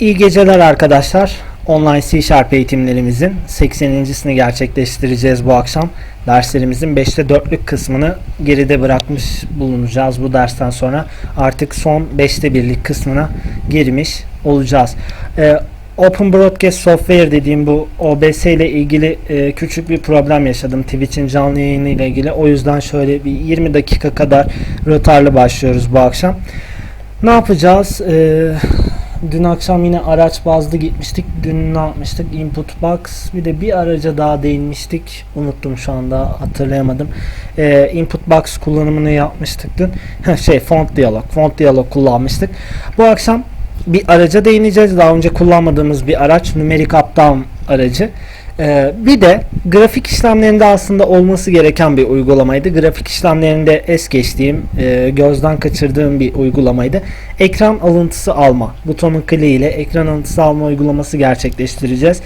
İyi geceler arkadaşlar. Online C Sharp eğitimlerimizin 80.sini gerçekleştireceğiz bu akşam. Derslerimizin 5'te 4'lük kısmını geride bırakmış bulunacağız bu dersten sonra. Artık son 5'te 1'lik kısmına girmiş olacağız. Ee, Open Broadcast Software dediğim bu OBS ile ilgili e, küçük bir problem yaşadım Twitch'in canlı yayını ile ilgili. O yüzden şöyle bir 20 dakika kadar rötarlı başlıyoruz bu akşam. Ne yapacağız? Ee, dün akşam yine araç bazlı gitmiştik. Dün ne yapmıştık? Input box. Bir de bir araca daha değinmiştik. Unuttum şu anda hatırlayamadım. Ee, input box kullanımını yapmıştık dün. şey font diyalog. Font diyalog kullanmıştık. Bu akşam bir araca değineceğiz. Daha önce kullanmadığımız bir araç. Numeric Up Down aracı. Ee, bir de grafik işlemlerinde aslında olması gereken bir uygulamaydı. Grafik işlemlerinde es geçtiğim, e, gözden kaçırdığım bir uygulamaydı. Ekran alıntısı alma. Butonun kliği ile ekran alıntısı alma uygulaması gerçekleştireceğiz.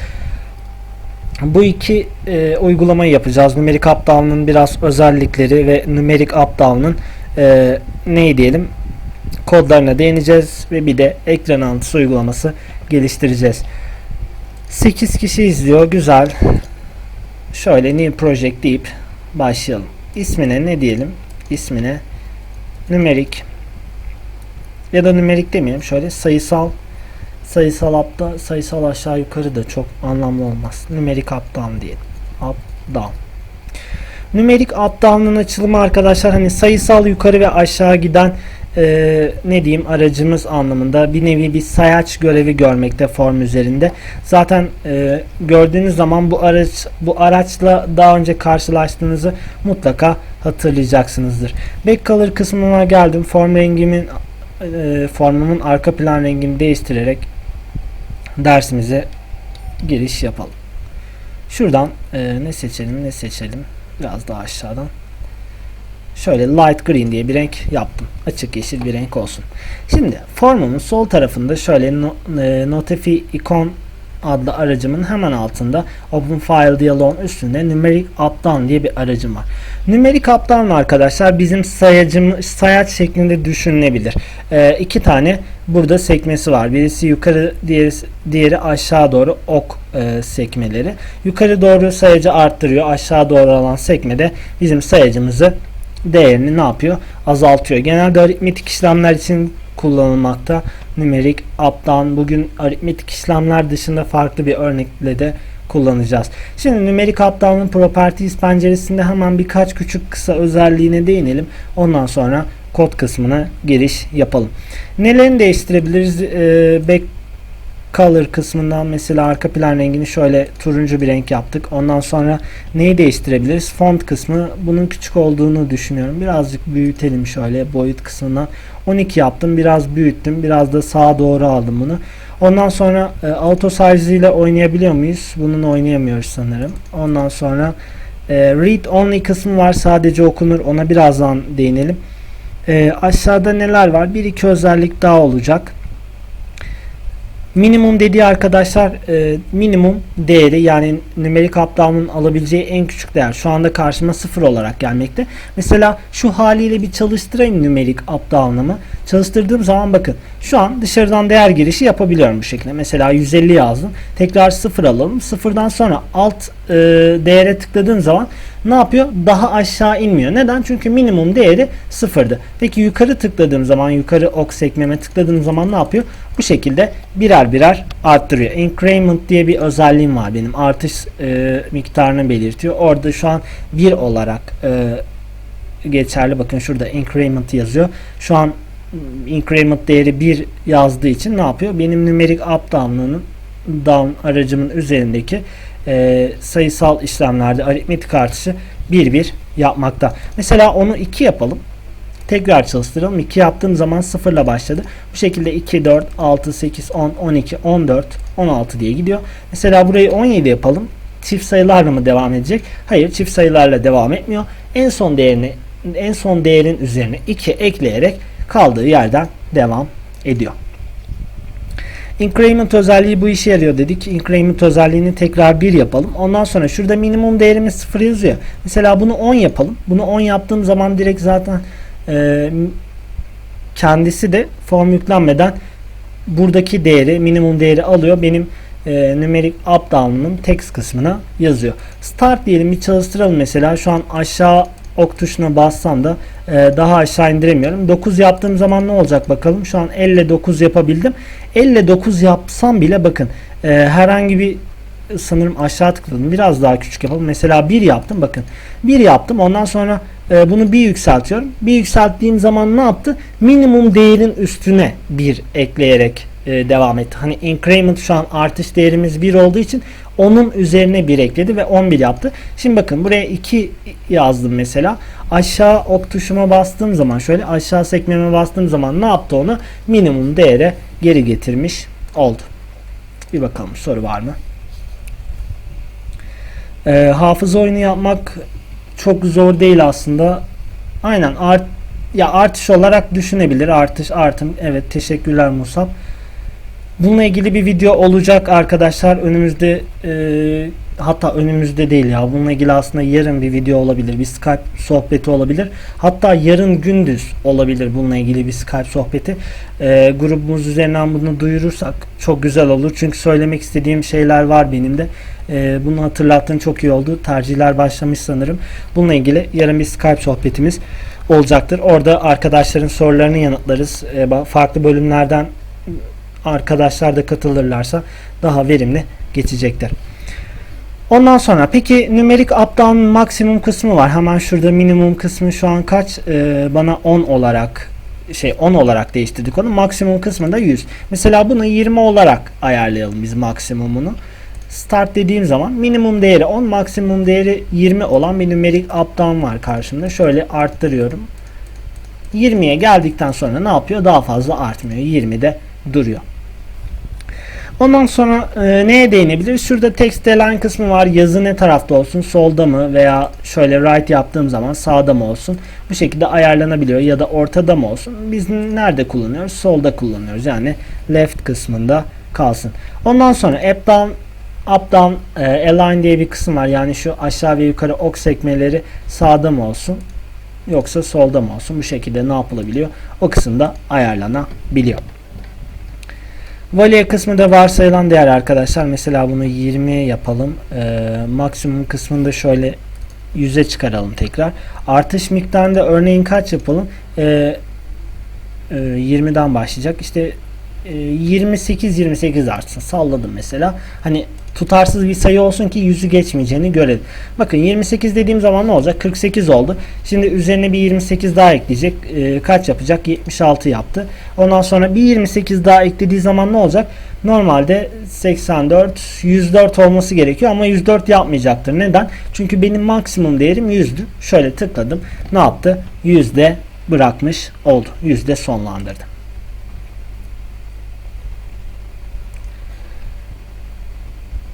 Bu iki e, uygulamayı yapacağız. Numeric Up Down'ın biraz özellikleri ve Numeric Up Down'ın e, ne diyelim kodlarına değineceğiz ve bir de ekran alıntısı uygulaması geliştireceğiz. 8 kişi izliyor. Güzel. Şöyle new project deyip başlayalım. İsmine ne diyelim? İsmine numerik ya da numerik demeyelim. Şöyle sayısal sayısal up'ta sayısal aşağı yukarı da çok anlamlı olmaz. Numerik up diyelim. Up down. Numerik up açılımı arkadaşlar hani sayısal yukarı ve aşağı giden e, ne diyeyim aracımız anlamında bir nevi bir sayaç görevi görmekte form üzerinde. Zaten e, gördüğünüz zaman bu araç bu araçla daha önce karşılaştığınızı mutlaka hatırlayacaksınızdır. Backcolor kısmına geldim. Form rengimin e, formumun arka plan rengini değiştirerek dersimize giriş yapalım. Şuradan e, ne seçelim ne seçelim biraz daha aşağıdan şöyle light green diye bir renk yaptım. Açık yeşil bir renk olsun. Şimdi formumun sol tarafında şöyle no, e, Notify icon adlı aracımın hemen altında Open File diyaloğun üstünde Numeric Updown diye bir aracım var. Numeric Updown arkadaşlar bizim sayacımız sayaç şeklinde düşünülebilir. E, iki tane burada sekmesi var. Birisi yukarı, diğeri, diğeri aşağı doğru ok e, sekmeleri. Yukarı doğru sayacı arttırıyor. Aşağı doğru olan sekmede bizim sayacımızı değerini ne yapıyor? Azaltıyor. Genelde aritmetik işlemler için kullanılmakta. Numerik, up'tan bugün aritmetik işlemler dışında farklı bir örnekle de kullanacağız. Şimdi numerik up'tanın properties penceresinde hemen birkaç küçük kısa özelliğine değinelim. Ondan sonra kod kısmına giriş yapalım. Nelerini değiştirebiliriz? Ee, back color kısmından mesela arka plan rengini şöyle turuncu bir renk yaptık. Ondan sonra neyi değiştirebiliriz? Font kısmı bunun küçük olduğunu düşünüyorum. Birazcık büyütelim şöyle boyut kısmına. 12 yaptım. Biraz büyüttüm. Biraz da sağa doğru aldım bunu. Ondan sonra e, auto size ile oynayabiliyor muyuz? Bunun oynayamıyoruz sanırım. Ondan sonra e, read only kısmı var. Sadece okunur. Ona birazdan değinelim. E, aşağıda neler var? Bir iki özellik daha olacak. Minimum dediği arkadaşlar e, minimum değeri yani numerik updown'un alabileceği en küçük değer. Şu anda karşıma sıfır olarak gelmekte. Mesela şu haliyle bir çalıştırayım numerik updown'ımı. Çalıştırdığım zaman bakın şu an dışarıdan değer girişi yapabiliyorum bu şekilde. Mesela 150 yazdım. Tekrar sıfır alalım. Sıfırdan sonra alt e, değere tıkladığım zaman ne yapıyor? Daha aşağı inmiyor. Neden? Çünkü minimum değeri sıfırdı. Peki yukarı tıkladığım zaman yukarı ok sekmeme tıkladığım zaman ne yapıyor? Bu şekilde birer birer arttırıyor. Increment diye bir özelliğim var benim. Artış e, miktarını belirtiyor. Orada şu an 1 olarak e, geçerli. Bakın şurada increment yazıyor. Şu an increment değeri 1 yazdığı için ne yapıyor? Benim numerik up down'ının down aracımın üzerindeki e, sayısal işlemlerde aritmetik artışı 1 1 yapmakta. Mesela onu 2 yapalım. Tekrar çalıştıralım. 2 yaptığım zaman 0 ile başladı. Bu şekilde 2, 4, 6, 8, 10, 12, 14, 16 diye gidiyor. Mesela burayı 17 yapalım. Çift sayılarla mı devam edecek? Hayır, çift sayılarla devam etmiyor. En son değerini en son değerin üzerine 2 ekleyerek kaldığı yerden devam ediyor. Increment özelliği bu işe yarıyor dedik. Increment özelliğini tekrar 1 yapalım. Ondan sonra şurada minimum değerimiz 0 yazıyor. Mesela bunu 10 yapalım. Bunu 10 yaptığım zaman direkt zaten e, kendisi de form yüklenmeden buradaki değeri minimum değeri alıyor. Benim e, numeric up down'ın text kısmına yazıyor. Start diyelim bir çalıştıralım mesela. Şu an aşağı ok tuşuna bassam da e, daha aşağı indiremiyorum. 9 yaptığım zaman ne olacak bakalım. Şu an elle 9 yapabildim. Elle 9 yapsam bile bakın e, herhangi bir sanırım aşağı tıkladım. Biraz daha küçük yapalım. Mesela 1 yaptım bakın. 1 yaptım. Ondan sonra e, bunu bir yükseltiyorum. Bir yükselttiğim zaman ne yaptı? Minimum değerin üstüne 1 ekleyerek e, devam etti. Hani increment şu an artış değerimiz 1 olduğu için onun üzerine 1 ekledi ve 11 yaptı. Şimdi bakın buraya 2 yazdım mesela. Aşağı ok tuşuma bastığım zaman şöyle aşağı sekmeme bastığım zaman ne yaptı onu? Minimum değere geri getirmiş oldu. Bir bakalım soru var mı? Ee, hafıza oyunu yapmak çok zor değil aslında. Aynen art ya artış olarak düşünebilir. Artış artım. Evet teşekkürler Musab. Bununla ilgili bir video olacak arkadaşlar. Önümüzde e, hatta önümüzde değil ya. Bununla ilgili aslında yarın bir video olabilir. Bir Skype sohbeti olabilir. Hatta yarın gündüz olabilir bununla ilgili bir Skype sohbeti. E, grubumuz üzerinden bunu duyurursak çok güzel olur. Çünkü söylemek istediğim şeyler var benim de. E, bunu hatırlattığın çok iyi oldu. Tercihler başlamış sanırım. Bununla ilgili yarın bir Skype sohbetimiz olacaktır. Orada arkadaşların sorularını yanıtlarız. E, farklı bölümlerden arkadaşlar da katılırlarsa daha verimli geçecektir. Ondan sonra peki numerik up down maksimum kısmı var. Hemen şurada minimum kısmı şu an kaç? Ee, bana 10 olarak şey 10 olarak değiştirdik onu. Maksimum kısmı da 100. Mesela bunu 20 olarak ayarlayalım biz maksimumunu. Start dediğim zaman minimum değeri 10, maksimum değeri 20 olan bir numerik up down var karşımda. Şöyle arttırıyorum. 20'ye geldikten sonra ne yapıyor? Daha fazla artmıyor. 20'de duruyor. Ondan sonra e, neye değinebiliriz? Şurada text align kısmı var. Yazı ne tarafta olsun? Solda mı? Veya şöyle right yaptığım zaman sağda mı olsun? Bu şekilde ayarlanabiliyor. Ya da ortada mı olsun? Biz nerede kullanıyoruz? Solda kullanıyoruz. Yani left kısmında kalsın. Ondan sonra up down up down e, align diye bir kısım var. Yani şu aşağı ve yukarı ok sekmeleri sağda mı olsun? Yoksa solda mı olsun? Bu şekilde ne yapılabiliyor? O kısımda ayarlanabiliyor. Value kısmı da varsayılan değer arkadaşlar. Mesela bunu 20 yapalım. Ee, maksimum kısmını da şöyle 100'e çıkaralım tekrar. Artış miktarında örneğin kaç yapalım? Ee, e, 20'den başlayacak. İşte e, 28 28 artsın. Salladım mesela. Hani tutarsız bir sayı olsun ki yüzü geçmeyeceğini görelim. Bakın 28 dediğim zaman ne olacak? 48 oldu. Şimdi üzerine bir 28 daha ekleyecek. E, kaç yapacak? 76 yaptı. Ondan sonra bir 28 daha eklediği zaman ne olacak? Normalde 84, 104 olması gerekiyor ama 104 yapmayacaktır. Neden? Çünkü benim maksimum değerim 100'dü. Şöyle tıkladım. Ne yaptı? Yüzde bırakmış oldu. Yüzde sonlandırdı.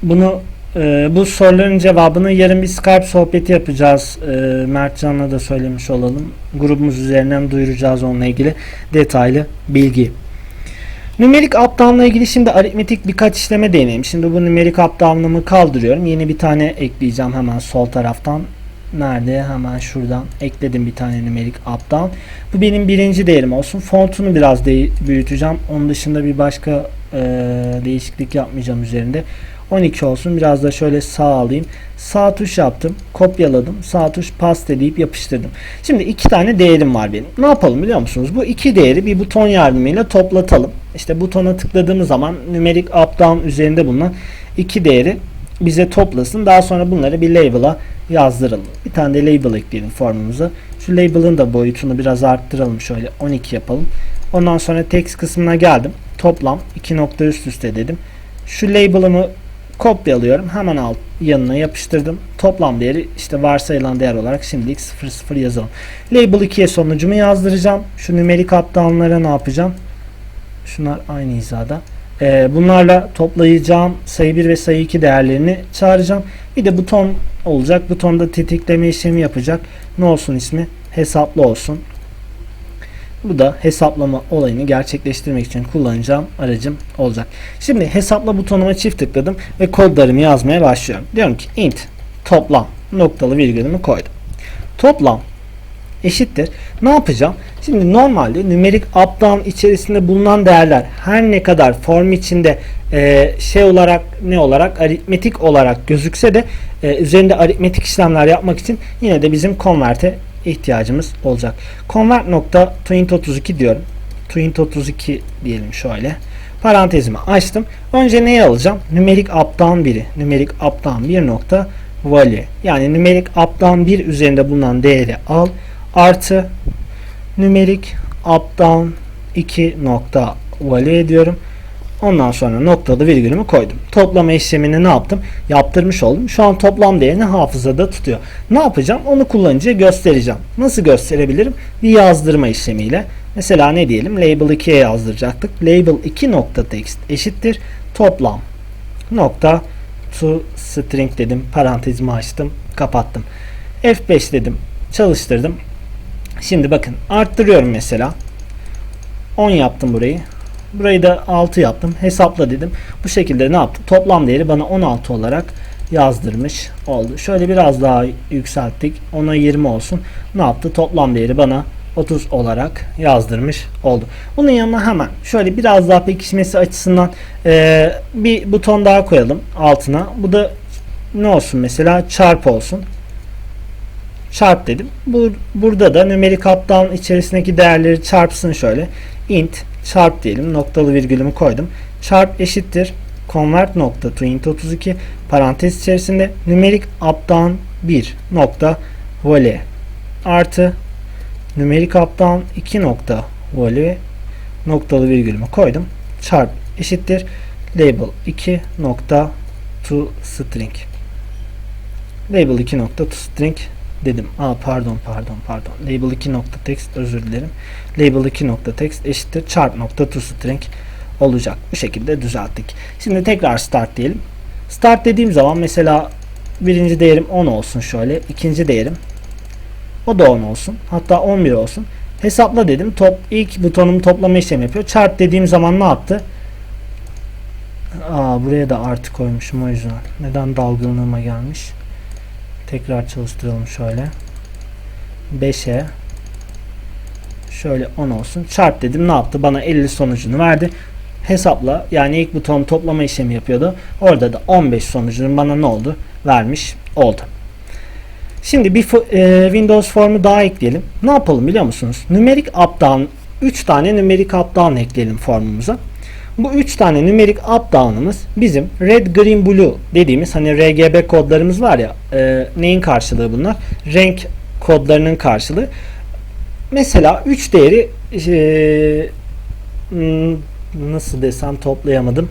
Bunu e, bu soruların cevabını yarın bir Skype sohbeti yapacağız. E, Mertcan'la da söylemiş olalım. Grubumuz üzerinden duyuracağız onunla ilgili detaylı bilgi. Numerik updown'la ilgili şimdi aritmetik birkaç işleme deneyeyim. Şimdi bu numerik updown'ımı kaldırıyorum. Yeni bir tane ekleyeceğim hemen sol taraftan. Nerede? Hemen şuradan ekledim bir tane numerik updown. Bu benim birinci değerim olsun. Fontunu biraz büyüteceğim. Onun dışında bir başka e, değişiklik yapmayacağım üzerinde. 12 olsun. Biraz da şöyle sağ alayım. Sağ tuş yaptım. Kopyaladım. Sağ tuş paste deyip yapıştırdım. Şimdi iki tane değerim var benim. Ne yapalım biliyor musunuz? Bu iki değeri bir buton yardımıyla toplatalım. İşte butona tıkladığımız zaman numerik up down üzerinde bulunan iki değeri bize toplasın. Daha sonra bunları bir label'a yazdıralım. Bir tane de label ekleyelim formumuza. Şu label'ın da boyutunu biraz arttıralım. Şöyle 12 yapalım. Ondan sonra text kısmına geldim. Toplam iki nokta üst üste dedim. Şu label'ımı kopyalıyorum. Hemen alt yanına yapıştırdım. Toplam değeri işte varsayılan değer olarak şimdilik 00 yazalım. Label 2'ye sonucumu yazdıracağım. Şu numerik updown'lara ne yapacağım? Şunlar aynı hizada. Ee, bunlarla toplayacağım sayı 1 ve sayı 2 değerlerini çağıracağım. Bir de buton olacak. Butonda tetikleme işlemi yapacak. Ne olsun ismi? Hesaplı olsun. Bu da hesaplama olayını gerçekleştirmek için kullanacağım aracım olacak. Şimdi hesapla butonuma çift tıkladım ve kodlarımı yazmaya başlıyorum. Diyorum ki int toplam noktalı virgülümü koydum. Toplam eşittir. Ne yapacağım? Şimdi normalde numerik updown içerisinde bulunan değerler her ne kadar form içinde e, şey olarak ne olarak aritmetik olarak gözükse de e, üzerinde aritmetik işlemler yapmak için yine de bizim convert'e ihtiyacımız olacak. Convert nokta to int 32 diyorum. To int 32 diyelim şöyle. Parantezimi açtım. Önce neyi alacağım? Numerik updown 1'i. Numerik updown 1 nokta value. Yani numerik updown 1 üzerinde bulunan değeri al. Artı numerik updown 2 nokta value ediyorum. Ondan sonra noktalı virgülümü koydum. Toplama işlemini ne yaptım? Yaptırmış oldum. Şu an toplam değerini hafızada tutuyor. Ne yapacağım? Onu kullanıcıya göstereceğim. Nasıl gösterebilirim? Bir yazdırma işlemiyle. Mesela ne diyelim? Label 2'ye yazdıracaktık. Label 2 nokta text eşittir. Toplam nokta to string dedim. Parantezimi açtım. Kapattım. F5 dedim. Çalıştırdım. Şimdi bakın arttırıyorum mesela. 10 yaptım burayı. Burayı da 6 yaptım. Hesapla dedim. Bu şekilde ne yaptım? Toplam değeri bana 16 olarak yazdırmış oldu. Şöyle biraz daha yükselttik. Ona 20 olsun. Ne yaptı? Toplam değeri bana 30 olarak yazdırmış oldu. Bunun yanına hemen şöyle biraz daha pekişmesi açısından e, bir buton daha koyalım altına. Bu da ne olsun mesela çarp olsun. Çarp dedim. Bu, burada da numerik updown içerisindeki değerleri çarpsın şöyle. İnt çarp diyelim. Noktalı virgülümü koydum. Çarp eşittir. Convert nokta to int 32 parantez içerisinde numerik updown 1 nokta value artı numerik updown 2 nokta value noktalı virgülümü koydum. Çarp eşittir. Label 2 nokta to string label 2 nokta to string dedim. Aa pardon pardon pardon. Label 2 nokta text özür dilerim. Label 2 nokta text eşittir chart nokta to olacak. Bu şekilde düzelttik. Şimdi tekrar start diyelim. Start dediğim zaman mesela birinci değerim 10 olsun şöyle. ikinci değerim o da 10 olsun. Hatta 11 olsun. Hesapla dedim. Top ilk butonum toplama işlemi yapıyor. Chart dediğim zaman ne yaptı? Aa buraya da artı koymuşum o yüzden. Neden dalgınlığıma gelmiş? Tekrar çalıştıralım şöyle. 5'e şöyle 10 olsun. Çarp dedim ne yaptı? Bana 50 sonucunu verdi. Hesapla yani ilk buton toplama işlemi yapıyordu. Orada da 15 sonucunun bana ne oldu? Vermiş oldu. Şimdi bir e, Windows formu daha ekleyelim. Ne yapalım biliyor musunuz? Numerik updown 3 tane numerik updown ekleyelim formumuza. Bu 3 tane numerik updown'ımız bizim red, green, blue dediğimiz hani RGB kodlarımız var ya e, neyin karşılığı bunlar? Renk kodlarının karşılığı. Mesela 3 değeri e, nasıl desem toplayamadım.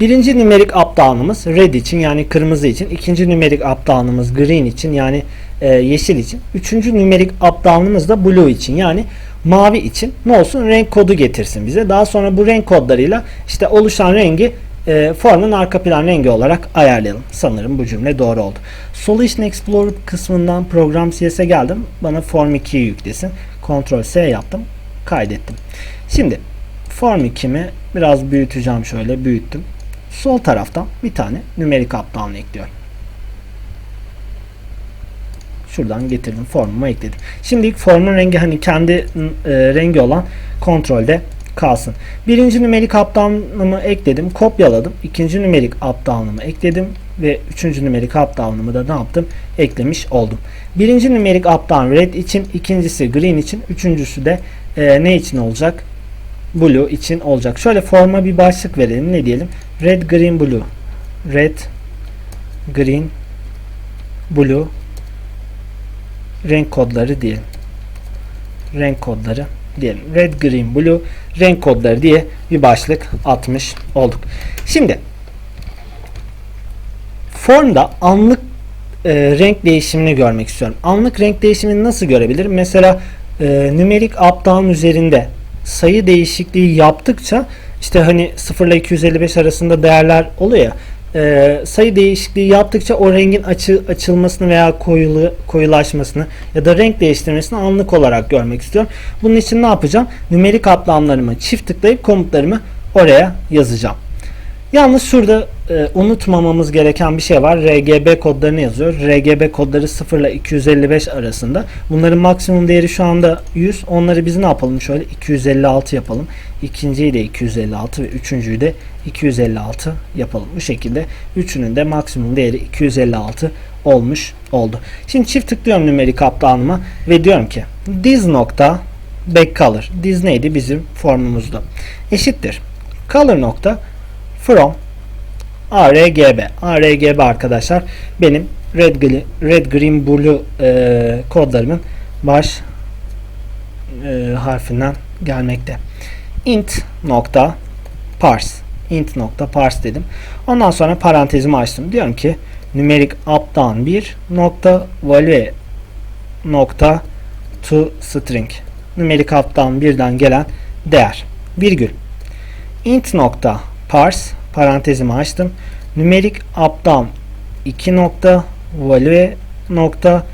Birinci numerik updown'ımız red için yani kırmızı için. ikinci numerik updown'ımız green için yani e, yeşil için. Üçüncü numerik updown'ımız da blue için yani mavi için ne olsun renk kodu getirsin bize. Daha sonra bu renk kodlarıyla işte oluşan rengi e, formun arka plan rengi olarak ayarlayalım. Sanırım bu cümle doğru oldu. Solution Explorer kısmından program CS'e geldim. Bana Form 2'yi yüklesin. Ctrl S yaptım. Kaydettim. Şimdi Form 2'mi biraz büyüteceğim şöyle büyüttüm. Sol taraftan bir tane numerik updown ekliyorum. Şuradan getirdim formuma ekledim. Şimdi ilk formun rengi hani kendi e, rengi olan kontrolde kalsın. Birinci numerik updown'ımı ekledim. Kopyaladım. İkinci numerik updown'ımı ekledim. Ve üçüncü numerik updown'ımı da ne yaptım? Eklemiş oldum. Birinci numerik updown red için, ikincisi green için, üçüncüsü de e, ne için olacak? Blue için olacak. Şöyle forma bir başlık verelim. Ne diyelim? Red, green, blue. Red, green, blue renk kodları diyelim. Renk kodları diyelim. Red, green, blue renk kodları diye bir başlık atmış olduk. Şimdi formda anlık e, renk değişimini görmek istiyorum. Anlık renk değişimini nasıl görebilirim? Mesela e, numerik updown üzerinde sayı değişikliği yaptıkça işte hani 0 ile 255 arasında değerler oluyor ya e, sayı değişikliği yaptıkça o rengin açı, açılmasını veya koyulu, koyulaşmasını ya da renk değiştirmesini anlık olarak görmek istiyorum. Bunun için ne yapacağım? Numerik atlamlarımı çift tıklayıp komutlarımı oraya yazacağım. Yalnız şurada e, unutmamamız gereken bir şey var. RGB kodlarını yazıyor. RGB kodları 0 ile 255 arasında. Bunların maksimum değeri şu anda 100. Onları biz ne yapalım? Şöyle 256 yapalım. İkinciyi de 256 ve üçüncüyü de 256 yapalım. Bu şekilde üçünün de maksimum değeri 256 olmuş oldu. Şimdi çift tıklıyorum numerik aptalma ve diyorum ki this nokta back color. This neydi bizim formumuzda? Eşittir. Color nokta from ARGB. ARGB arkadaşlar benim red, gri- red green blue e, kodlarımın baş e, harfinden gelmekte. int nokta parse int nokta parse dedim. Ondan sonra parantezimi açtım. Diyorum ki numeric up'tan 1 nokta value nokta to string numeric up'tan birden gelen değer virgül int nokta parse parantezimi açtım. Numeric up'dan 2 nokta value nokta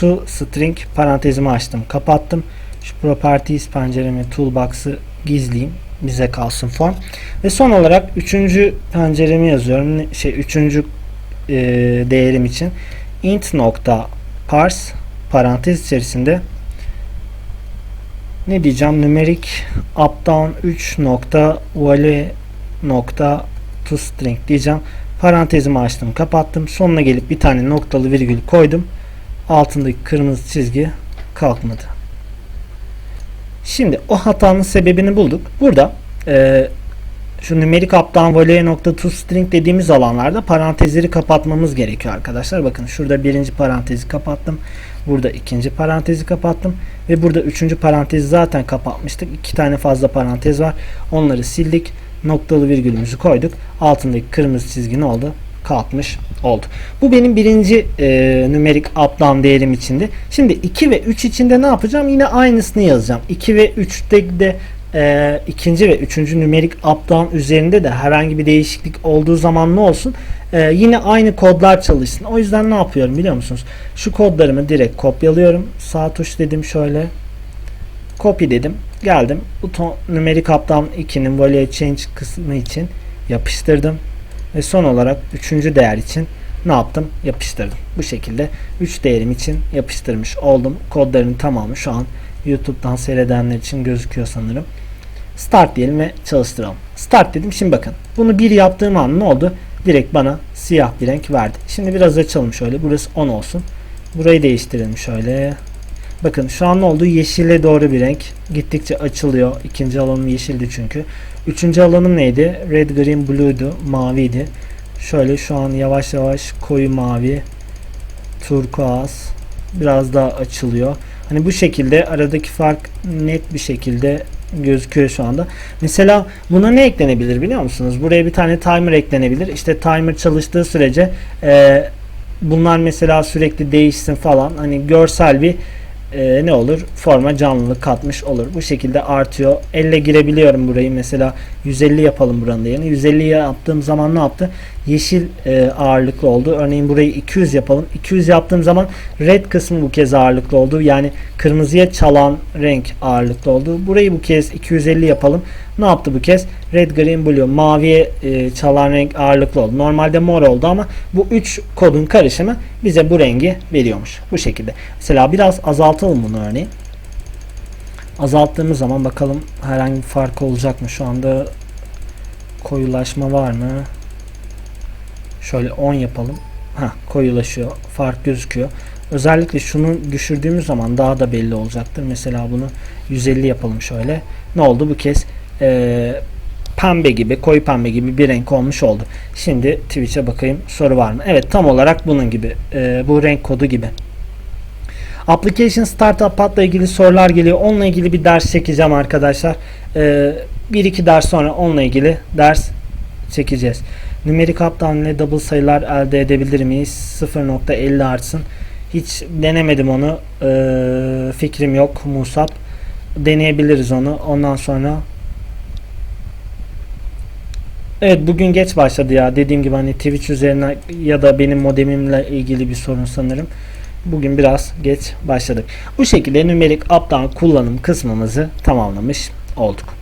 to string parantezimi açtım. Kapattım. Şu properties penceremi toolbox'ı gizleyeyim. Bize kalsın form. Ve son olarak üçüncü penceremi yazıyorum. Şey üçüncü e, değerim için int nokta parse parantez içerisinde ne diyeceğim numeric up down 3 nokta value nokta to string diyeceğim. Parantezimi açtım kapattım. Sonuna gelip bir tane noktalı virgül koydum. Altındaki kırmızı çizgi kalkmadı. Şimdi o hatanın sebebini bulduk. Burada e, şu numeric up'tan value nokta to string dediğimiz alanlarda parantezleri kapatmamız gerekiyor arkadaşlar. Bakın şurada birinci parantezi kapattım. Burada ikinci parantezi kapattım. Ve burada üçüncü parantezi zaten kapatmıştık. İki tane fazla parantez var. Onları sildik. Noktalı virgülümüzü koyduk. Altındaki kırmızı çizgi ne oldu? Kalkmış oldu. Bu benim birinci e, numerik up'dan değerim içindi. Şimdi 2 ve 3 içinde ne yapacağım? Yine aynısını yazacağım. 2 ve 3'te de e, ikinci ve üçüncü numerik up'dan üzerinde de herhangi bir değişiklik olduğu zaman ne olsun? E, yine aynı kodlar çalışsın. O yüzden ne yapıyorum biliyor musunuz? Şu kodlarımı direkt kopyalıyorum. Sağ tuş dedim şöyle. Copy dedim. Geldim. Buton numerik up'tan 2'nin value change kısmı için yapıştırdım. Ve son olarak üçüncü değer için ne yaptım? Yapıştırdım. Bu şekilde 3 değerim için yapıştırmış oldum. Kodların tamamı şu an YouTube'dan seyredenler için gözüküyor sanırım. Start diyelim ve çalıştıralım. Start dedim. Şimdi bakın. Bunu bir yaptığım an ne oldu? Direkt bana siyah bir renk verdi. Şimdi biraz açalım şöyle. Burası 10 olsun. Burayı değiştirelim şöyle. Bakın şu an ne oldu? Yeşile doğru bir renk. Gittikçe açılıyor. İkinci alanım yeşildi çünkü. Üçüncü alanım neydi? Red, green, blue'du. Maviydi. Şöyle şu an yavaş yavaş koyu mavi, turkuaz biraz daha açılıyor. Hani bu şekilde aradaki fark net bir şekilde gözüküyor şu anda. Mesela buna ne eklenebilir biliyor musunuz? Buraya bir tane timer eklenebilir. İşte timer çalıştığı sürece e, bunlar mesela sürekli değişsin falan. Hani görsel bir e, ne olur? Forma canlılık katmış olur. Bu şekilde artıyor. Elle girebiliyorum burayı. Mesela 150 yapalım buranın değerini. 150 yaptığım zaman ne yaptı? Yeşil e, ağırlıklı oldu. Örneğin burayı 200 yapalım. 200 yaptığım zaman red kısmı bu kez ağırlıklı oldu. Yani kırmızıya çalan renk ağırlıklı oldu. Burayı bu kez 250 yapalım. Ne yaptı bu kez? Red, green, blue. Maviye e, çalan renk ağırlıklı oldu. Normalde mor oldu ama bu 3 kodun karışımı bize bu rengi veriyormuş. Bu şekilde. Mesela biraz azaltalım bunu örneğin. Azalttığımız zaman bakalım herhangi bir fark olacak mı? Şu anda koyulaşma var mı? Şöyle 10 yapalım. Ha koyulaşıyor. Fark gözüküyor. Özellikle şunu düşürdüğümüz zaman daha da belli olacaktır. Mesela bunu 150 yapalım şöyle. Ne oldu bu kez? Ee, pembe gibi, koyu pembe gibi bir renk olmuş oldu. Şimdi Twitch'e bakayım soru var mı? Evet tam olarak bunun gibi. Ee, bu renk kodu gibi. Application Startup Path'la ilgili sorular geliyor. Onunla ilgili bir ders çekeceğim arkadaşlar. Ee, bir iki ders sonra onunla ilgili ders çekeceğiz. Numerik up'tan ile double sayılar elde edebilir miyiz? 0.50 artsın. Hiç denemedim onu. Ee, fikrim yok Musab. Deneyebiliriz onu. Ondan sonra Evet bugün geç başladı ya. Dediğim gibi hani Twitch üzerine ya da benim modemimle ilgili bir sorun sanırım. Bugün biraz geç başladık. Bu şekilde numerik up'tan kullanım kısmımızı tamamlamış olduk.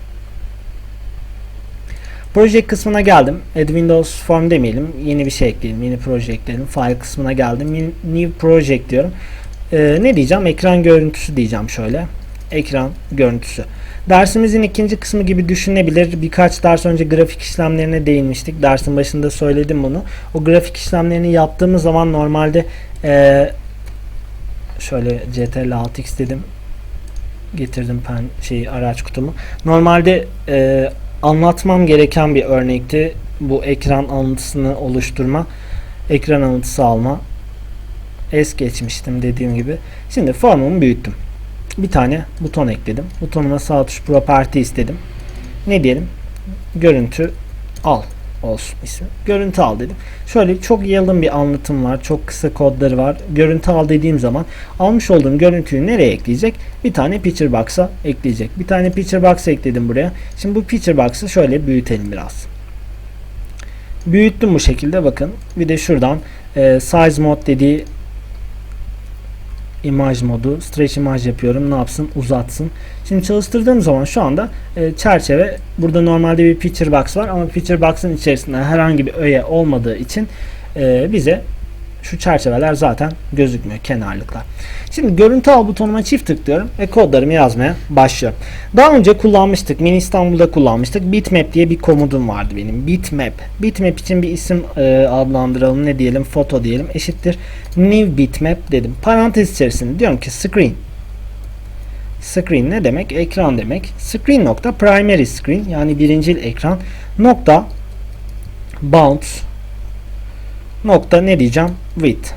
Project kısmına geldim. Add Windows Form demeyelim. Yeni bir şey ekleyelim. Yeni proje ekleyelim. File kısmına geldim. New Project diyorum. Ee, ne diyeceğim? Ekran görüntüsü diyeceğim şöyle. Ekran görüntüsü. Dersimizin ikinci kısmı gibi düşünebilir. Birkaç ders önce grafik işlemlerine değinmiştik. Dersin başında söyledim bunu. O grafik işlemlerini yaptığımız zaman normalde ee, şöyle CTRL 6X dedim. Getirdim pen şey araç kutumu. Normalde ee, anlatmam gereken bir örnekti. Bu ekran alıntısını oluşturma. Ekran alıntısı alma. Es geçmiştim dediğim gibi. Şimdi formumu büyüttüm. Bir tane buton ekledim. Butonuma sağ tuş property istedim. Ne diyelim? Görüntü al olsun ismi. Görüntü al dedim. Şöyle çok yalın bir anlatım var. Çok kısa kodları var. Görüntü al dediğim zaman almış olduğum görüntüyü nereye ekleyecek? Bir tane picture box'a ekleyecek. Bir tane picture box ekledim buraya. Şimdi bu picture box'ı şöyle büyütelim biraz. Büyüttüm bu şekilde bakın. Bir de şuradan e, size mode dediği imaj modu stretch imaj yapıyorum ne yapsın? Uzatsın. Şimdi çalıştırdığım zaman şu anda e, çerçeve burada normalde bir picture box var ama picture box'ın içerisinde herhangi bir öğe olmadığı için e, bize şu çerçeveler zaten gözükmüyor kenarlıklar. Şimdi görüntü al butonuma çift tıklıyorum ve kodlarımı yazmaya başlıyorum. Daha önce kullanmıştık. Mini İstanbul'da kullanmıştık. Bitmap diye bir komudum vardı benim. Bitmap. Bitmap için bir isim e, adlandıralım. Ne diyelim? Foto diyelim. Eşittir. New bitmap dedim. Parantez içerisinde diyorum ki screen. Screen ne demek? Ekran demek. Screen nokta primary screen yani birincil ekran nokta bounce nokta ne diyeceğim? Width.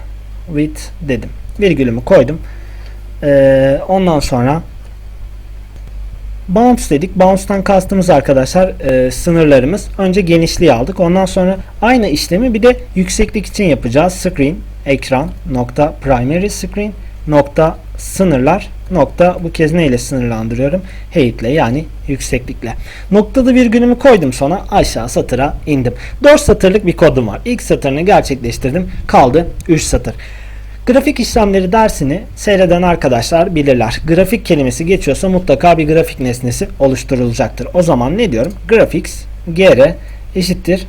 Width dedim. Virgülümü koydum. Ee, ondan sonra bounce dedik. Bounce'tan kastımız arkadaşlar e, sınırlarımız. Önce genişliği aldık. Ondan sonra aynı işlemi bir de yükseklik için yapacağız. Screen, ekran, nokta primary screen, nokta sınırlar, nokta bu kez neyle sınırlandırıyorum? Height ile yani yükseklikle. Noktada virgülümü koydum sonra aşağı satıra indim. 4 satırlık bir kodum var. İlk satırını gerçekleştirdim. Kaldı 3 satır. Grafik işlemleri dersini seyreden arkadaşlar bilirler. Grafik kelimesi geçiyorsa mutlaka bir grafik nesnesi oluşturulacaktır. O zaman ne diyorum? Graphics gr eşittir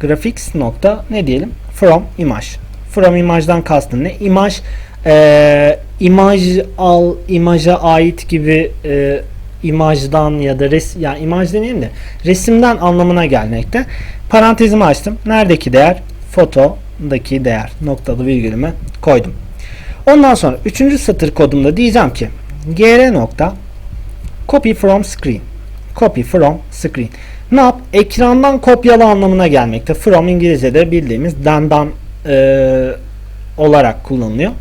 graphics nokta ne diyelim? From image. From imajdan kastın ne? İmaj e, imaj al imaja ait gibi e, imajdan ya da res yani imaj demeyelim de resimden anlamına gelmekte. Parantezimi açtım. Neredeki değer? Fotodaki değer. Noktalı virgülümü koydum. Ondan sonra 3. satır kodumda diyeceğim ki gr nokta copy from screen. Copy from screen. Ne yap? Ekrandan kopyala anlamına gelmekte. From İngilizce'de bildiğimiz dandan e, olarak kullanılıyor.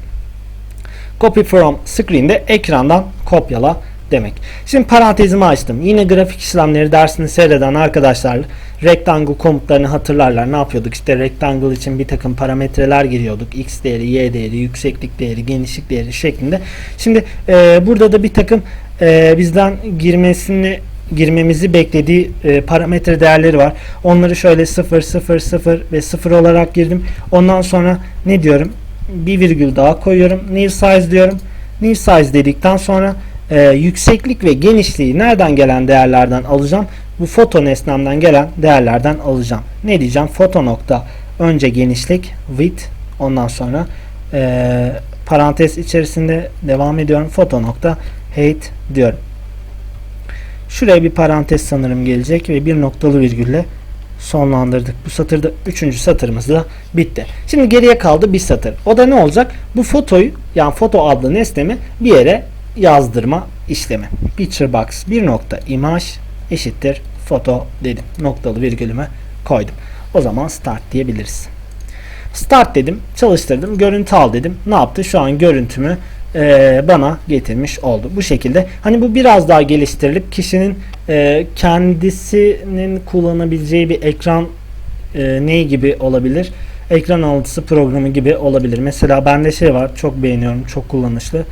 Copy from screen'de ekrandan kopyala demek. Şimdi parantezimi açtım. Yine grafik işlemleri dersini seyreden arkadaşlar rectangle komutlarını hatırlarlar. Ne yapıyorduk? İşte rectangle için bir takım parametreler giriyorduk. X değeri, Y değeri, yükseklik değeri, genişlik değeri şeklinde. Şimdi e, burada da bir takım e, bizden girmesini girmemizi beklediği e, parametre değerleri var. Onları şöyle 0, 0, 0 ve 0 olarak girdim. Ondan sonra ne diyorum? Bir virgül daha koyuyorum. New size diyorum. New size dedikten sonra e, yükseklik ve genişliği nereden gelen değerlerden alacağım? Bu foto nesnemden gelen değerlerden alacağım. Ne diyeceğim? Foto nokta önce genişlik width ondan sonra e, parantez içerisinde devam ediyorum. Foto nokta height diyorum. Şuraya bir parantez sanırım gelecek ve bir noktalı virgülle sonlandırdık. Bu satırda üçüncü satırımız da bitti. Şimdi geriye kaldı bir satır. O da ne olacak? Bu fotoyu yani foto adlı nesnemi bir yere yazdırma işlemi. Picture box bir nokta imaj eşittir foto dedim. Noktalı virgülümü koydum. O zaman start diyebiliriz. Start dedim, çalıştırdım, görüntü al dedim. Ne yaptı? Şu an görüntümü e, bana getirmiş oldu. Bu şekilde. Hani bu biraz daha geliştirilip kişinin e, kendisinin kullanabileceği bir ekran e, ne gibi olabilir? Ekran alıntısı programı gibi olabilir. Mesela bende şey var. Çok beğeniyorum. Çok kullanışlı.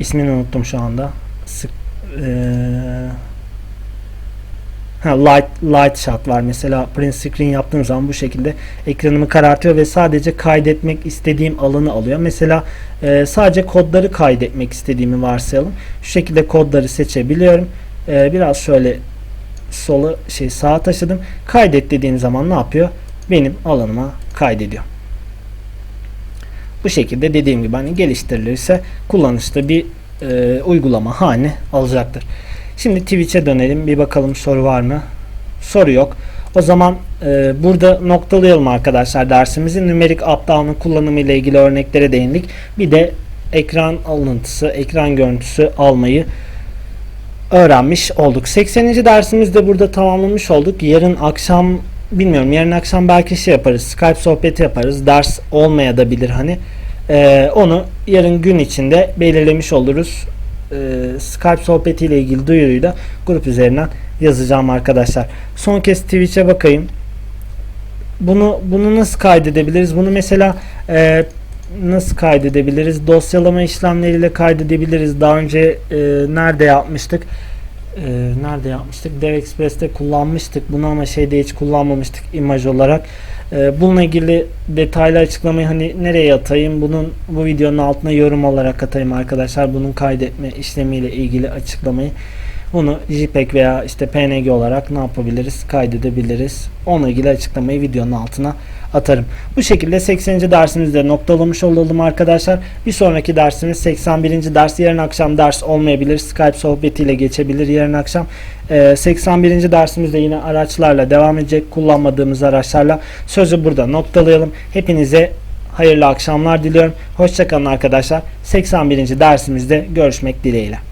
İsmini unuttum şu anda. Sık, e, Light, light shot var mesela print screen yaptığım zaman bu şekilde ekranımı karartıyor ve sadece kaydetmek istediğim alanı alıyor. Mesela e, sadece kodları kaydetmek istediğimi varsayalım. Şu şekilde kodları seçebiliyorum. E, biraz şöyle sola şey sağa taşıdım. Kaydet dediğim zaman ne yapıyor? Benim alanıma kaydediyor. Bu şekilde dediğim gibi hani geliştirilirse kullanışlı bir e, uygulama haline alacaktır. Şimdi Twitch'e dönelim. Bir bakalım soru var mı? Soru yok. O zaman e, burada noktalayalım arkadaşlar dersimizi. Numerik up-down'un kullanımı ile ilgili örneklere değindik. Bir de ekran alıntısı, ekran görüntüsü almayı öğrenmiş olduk. 80. dersimizde burada tamamlamış olduk. Yarın akşam bilmiyorum yarın akşam belki şey yaparız. Skype sohbeti yaparız. Ders olmaya da bilir hani. Ee, onu yarın gün içinde belirlemiş oluruz. Ee, Skype sohbetiyle ilgili duyuruyu da grup üzerinden yazacağım arkadaşlar. Son kez Twitch'e bakayım. Bunu bunu nasıl kaydedebiliriz? Bunu mesela e, nasıl kaydedebiliriz? Dosyalama işlemleriyle kaydedebiliriz. Daha önce e, nerede yapmıştık? E, nerede yapmıştık? DevExpress'te kullanmıştık. Bunu ama şeyde hiç kullanmamıştık imaj olarak. E, bununla ilgili detaylı açıklamayı hani nereye atayım? Bunun bu videonun altına yorum olarak atayım arkadaşlar. Bunun kaydetme işlemiyle ilgili açıklamayı. Bunu JPEG veya işte PNG olarak ne yapabiliriz? Kaydedebiliriz. Onunla ilgili açıklamayı videonun altına atarım. Bu şekilde 80. dersimizde noktalamış olalım arkadaşlar. Bir sonraki dersimiz 81. ders. Yarın akşam ders olmayabilir. Skype sohbetiyle geçebilir yarın akşam. Ee, 81. dersimizde yine araçlarla devam edecek. Kullanmadığımız araçlarla. Sözü burada noktalayalım. Hepinize hayırlı akşamlar diliyorum. Hoşçakalın arkadaşlar. 81. dersimizde görüşmek dileğiyle.